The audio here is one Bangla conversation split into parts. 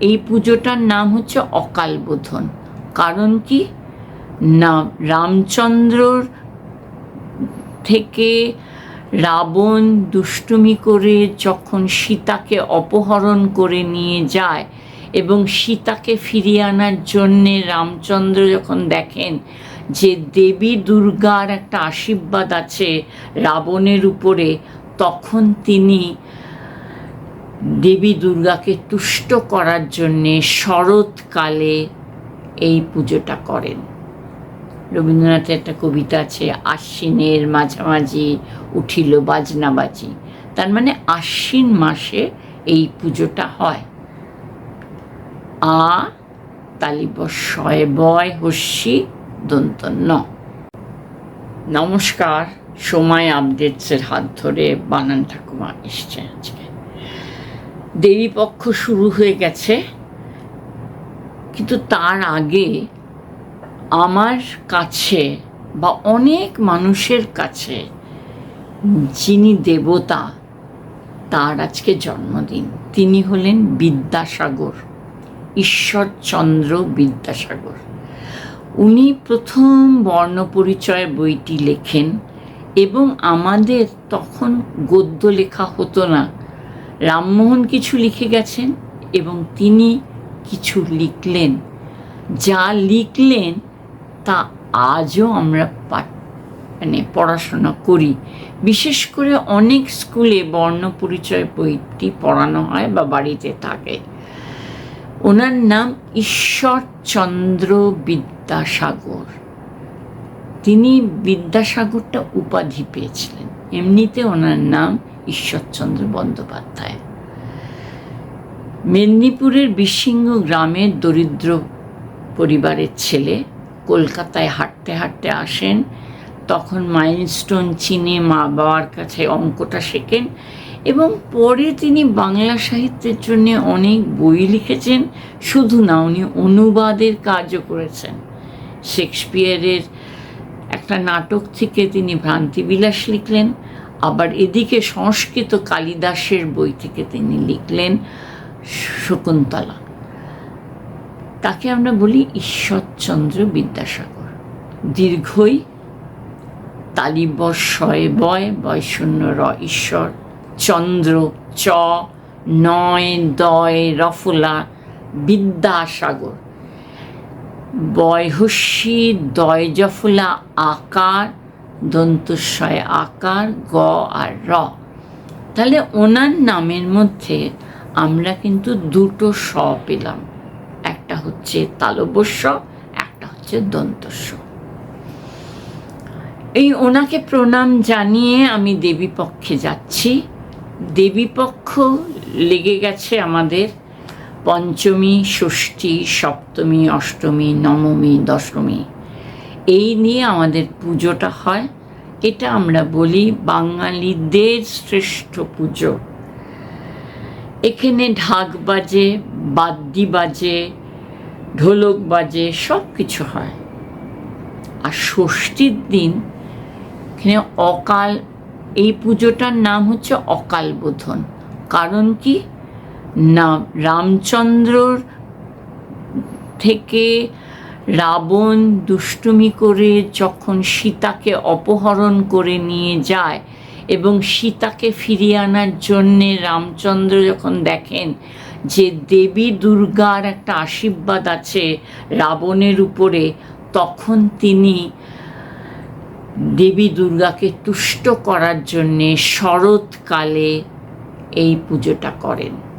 এই পুজোটার নাম হচ্ছে অকাল বোধন। কারণ কি? না, রামচন্দ্রর থেকে রাবণ দুষ্টুমি করে যখন সীতাকে অপহরণ করে নিয়ে যায় এবং সীতাকে ফিরিয়ে আনার জন্যে রামচন্দ্র যখন দেখেন যে দেবী দুর্গার একটা আশীর্বাদ আছে রাবণের উপরে, তখন তিনি দেবী দুর্গাকে তুষ্ট করার জন্যে শরৎকালে এই পুজোটা করেন। রবীন্দ্রনাথের একটা কবিতা আছে, আশ্বিনের মাঝামাঝি উঠিল বাজনা বাজি তার মানে আশ্বিন মাসে এই পুজোটা হয়। আ তালিব শয় বয় হস্যি দন্ত নমস্কার সময় আপডেটসের হাত ধরে বানান ঠাকুমা এসছে আজকে। দেবীপক্ষ শুরু হয়ে গেছে। কিন্তু তার আগে আমার কাছে বা অনেক মানুষের কাছে যিনি দেবতা, তার আজকে জন্মদিন। তিনি হলেন বিদ্যাসাগর, ঈশ্বরচন্দ্র বিদ্যাসাগর। উনি প্রথম বর্ণপরিচয় বইটি লেখেন এবং আমাদের তখন গদ্য লেখা হতো না। রামমোহন কিছু লিখে গেছেন এবং তিনি কিছু লিখলেন। যা লিখলেন, তা আজও আমরা মানে পড়াশোনা করি। বিশেষ করে অনেক স্কুলে বর্ণ পরিচয় বইটি পড়ানো হয় বা বাড়িতে থাকে। ওনার নাম ঈশ্বরচন্দ্র বিদ্যাসাগর। তিনি বিদ্যাসাগরটা উপাধি পেয়েছিলেন। এমনিতে ওনার নাম ঈশ্বরচন্দ্র বন্দ্যোপাধ্যায়। মেদিনীপুরের বিসিংহ গ্রামের দরিদ্র পরিবারের ছেলে কলকাতায় হাঁটতে হাঁটতে আসেন, তখন মাইলস্টোন চিনে মা বাবার কাছে অঙ্কটা শেখেন এবং পরে তিনি বাংলা সাহিত্যের জন্য অনেক বই লিখেছেন, শুধু না, উনি অনুবাদের কাজও করেছেন। শেক্সপিয়ারের একটা নাটক থেকে তিনি ভ্রান্তিবিলাস লিখলেন আবার এদিকে সংস্কৃত কালিদাসের বই থেকে তিনি লিখলেন শকুন্তলা। তাকে আমরা বলি ঈশ্বরচন্দ্র বিদ্যাসাগর। দীর্ঘই তালিবশয় বয় বয় শূন্য র ঈশ্বর, চন্দ্র চ, নয় দয় রফলা বিদ্যাসাগর। বয়হস্যি দয় জফলা আকার দন্তস্বয় আকার, গ আর র। তাহলে ওনার নামের মধ্যে আমরা কিন্তু দুটো স পেলাম। একটা হচ্ছে তালবস্য একটা হচ্ছে দন্তস্ব। এই ওনাকে প্রণাম জানিয়ে আমি দেবীপক্ষে যাচ্ছি। দেবীপক্ষ লেগে গেছে আমাদের পঞ্চমী, ষষ্ঠী, সপ্তমী, অষ্টমী, নবমী, দশমী। এই নিয়ে আমাদের পুজোটা হয়। এটা আমরা বলি বাঙালিদের শ্রেষ্ঠ পুজো। এখানে ঢাক বাজে, বাদ্যি বাজে, ঢোলক বাজে সব কিছু হয়। আর ষষ্ঠীর দিন এখানে অকাল, এই পুজোটার নাম হচ্ছে অকাল বোধন। কারণ কি? না, রামচন্দ্রর থেকে রাবণ দুষ্টুমি করে যখন সীতাকে অপহরণ করে নিয়ে যায় এবং সীতাকে ফিরিয়ে আনার জন্যে রামচন্দ্র যখন দেখেন যে দেবী দুর্গার একটা আশীর্বাদ আছে রাবণের উপরে, তখন তিনি দেবী দুর্গাকে তুষ্ট করার জন্যে শরৎকালে এই পুজোটা করেন।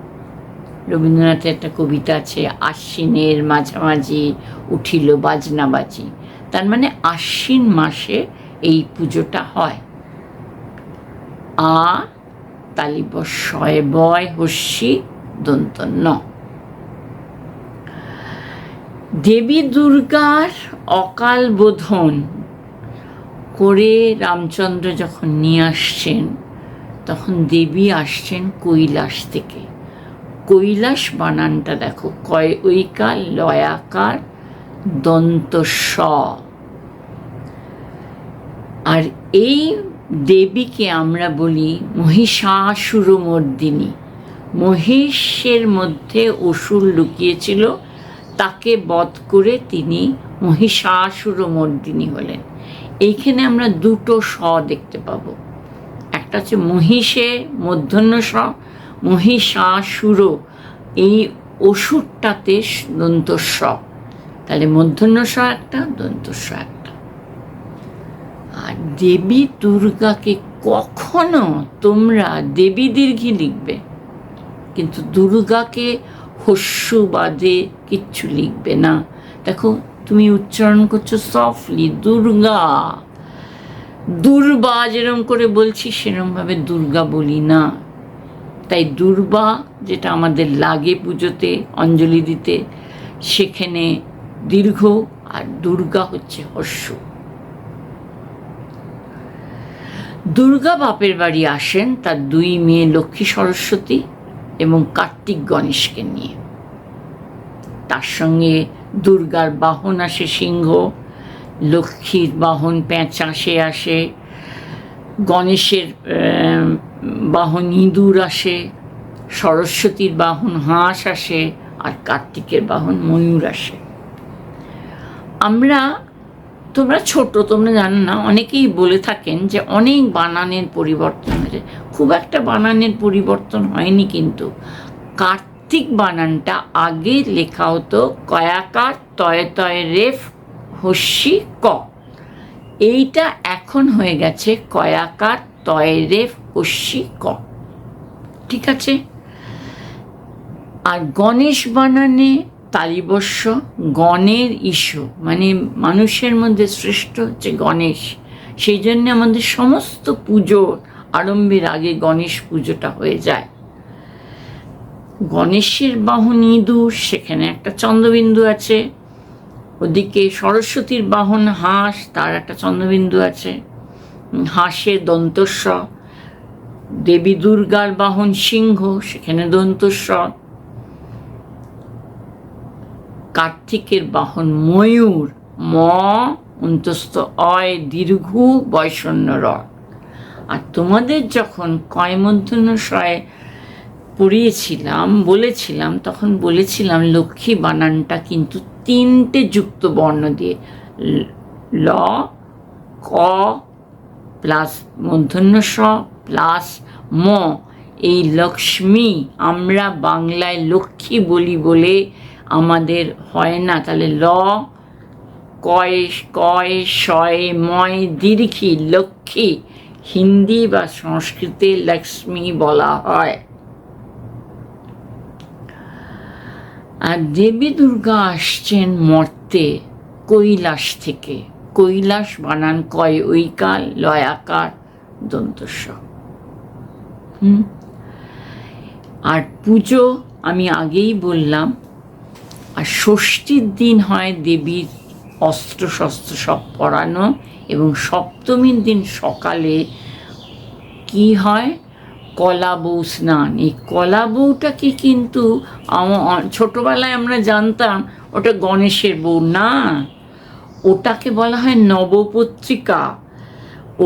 রবীন্দ্রনাথের একটা কবিতা আছে, আশ্বিনের মাঝামাঝি উঠিল বাজনা বাজি তার মানে আশ্বিন মাসে এই পুজোটা হয়। আ তালিব শয় বয় হস্যি দন্ত ন দেবী দুর্গার অকাল বোধন করে রামচন্দ্র যখন নিয়ে আসছেন, তখন দেবী আসছেন কৈলাস থেকে। কৈলাস বানানটা দেখো। কয় ঐকার লয়াকার দন্ত স আর এই দেবীকে আমরা বলি মহিষাসুরমর্দিনী। মহিষের মধ্যে অসুর লুকিয়েছিল, তাকে বধ করে তিনি মহিষাসুর মর্দিনী হলেন। এইখানে আমরা দুটো স দেখতে পাবো। একটা হচ্ছে মহিষে মধ্যাহ্ন স মহিষাসুর এই অসুরটাতে দন্ত তাহলে মধ্যাহ্ন স একটা দন্ত একটা। আর দেবী দুর্গাকে কখনো তোমরা দেবী দীর্ঘি লিখবে, কিন্তু দুর্গাকে হস্যু বাদে কিচ্ছু লিখবে না। দেখো, তুমি উচ্চারণ করছ সফটলি দুর্গা। দুর্বা যেরম করে বলছি, সেরমভাবে দুর্গা বলি না। তাই দুর্বা, যেটা আমাদের লাগে পুজোতে, অঞ্জলি দিতে, সেখানে দীর্ঘ আর দুর্গা হচ্ছে হস্য দুর্গা বাপের বাড়ি আসেন তার দুই মেয়ে লক্ষ্মী সরস্বতী এবং কার্তিক গণেশকে নিয়ে। তার সঙ্গে দুর্গার বাহন আসে সিংহ, লক্ষ্মীর বাহন পেঁচা সে আসে গণেশের বাহন ইঁদুর আসে, সরস্বতীর বাহন হাঁস আসে, আর কার্তিকের বাহন ময়ূর আসে। আমরা, তোমরা ছোট, তোমরা জানো না, অনেকেই বলে থাকেন যে অনেক বানানের পরিবর্তন হয়েছে। খুব একটা বানানের পরিবর্তন হয়নি কিন্তু। কার্তিক বানানটা আগে লেখা হতো কয়াকার তয়ে তয়ে রেফ হস্যি ক। এইটা এখন হয়ে গেছে কয়াকার তয়ে রেফ হস্যি ক। ঠিক আছে? আর গণেশ বানানে তালিবস্য গণের ইস্যু মানে মানুষের মধ্যে শ্রেষ্ঠ হচ্ছে গণেশ। সেই জন্য আমাদের সমস্ত পুজো আরম্ভের আগে গণেশ পুজোটা হয়ে যায়। গণেশের বাহন ইঁদুর সেখানে একটা চন্দ্রবিন্দু আছে। ওদিকে সরস্বতীর বাহন হাঁস, তার একটা চন্দ্রবিন্দু আছে। হাঁসের দন্তস্ব, দেবী দুর্গার বাহন সিংহ, সেখানে দন্তস্ব। কার্তিকের বাহন ময়ূর, ম, অন্তস্থ অয়, দীর্ঘ বয়সন্য র। আর তোমাদের যখন কয়মধ্যন্য শয়ে পড়িয়েছিলাম, বলেছিলাম, তখন বলেছিলাম, লক্ষ্মী বানানটা কিন্তু তিনটে যুক্ত বর্ণ দিয়ে। ল- ক, প্লাস মূর্ধন্য স প্লাস ম। এই লক্ষ্মী আমরা বাংলায় লক্ষ্মী বলি বলে আমাদের হয় না। তাহলে ল, কয় কয়, শয়, ময়, দীর্ঘি, লক্ষ্মী হিন্দি বা সংস্কৃতে লক্ষ্মী বলা হয়। আর দেবী দুর্গা আসছেন মর্তে কৈলাস থেকে। কৈলাস বানান কয় ঐকাল লয়াকার দন্তস্ব। হুম? আর পুজো আমি আগেই বললাম, আর ষষ্ঠীর দিন হয় দেবীর অস্ত্র শস্ত্র সব পরানো এবং সপ্তমীর দিন সকালে কি হয়? কলা বউ স্নান এই কলা বউটাকে কিন্তু ছোটবেলায় আমরা জানতাম, ওটা গণেশের বউ। না, ওটাকে বলা হয় নবপত্রিকা।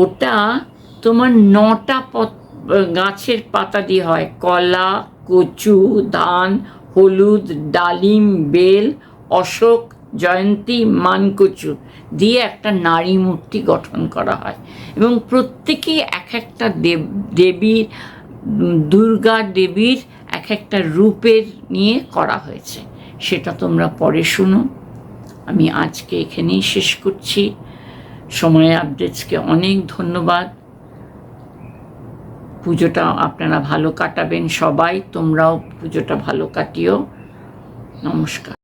ওটা তোমার নটা পত গাছের পাতা দিয়ে হয়। কলা, কচু, ধান, হলুদ, ডালিম, বেল, অশোক, জয়ন্তী, মানকচু দিয়ে একটা নারী মূর্তি গঠন করা হয়। এবং প্রত্যেকেই এক একটা দেব, দেবীর দুর্গা দেবীর এক একটা রূপের নিয়ে করা হয়েছে। সেটা তোমরা পরে শুনো। আমি আজকে এখানেই শেষ করছি। সময় আপডেটসকে অনেক ধন্যবাদ। পুজোটা আপনারা ভালো কাটাবেন সবাই। তোমরাও পুজোটা ভালো কাটিও। নমস্কার।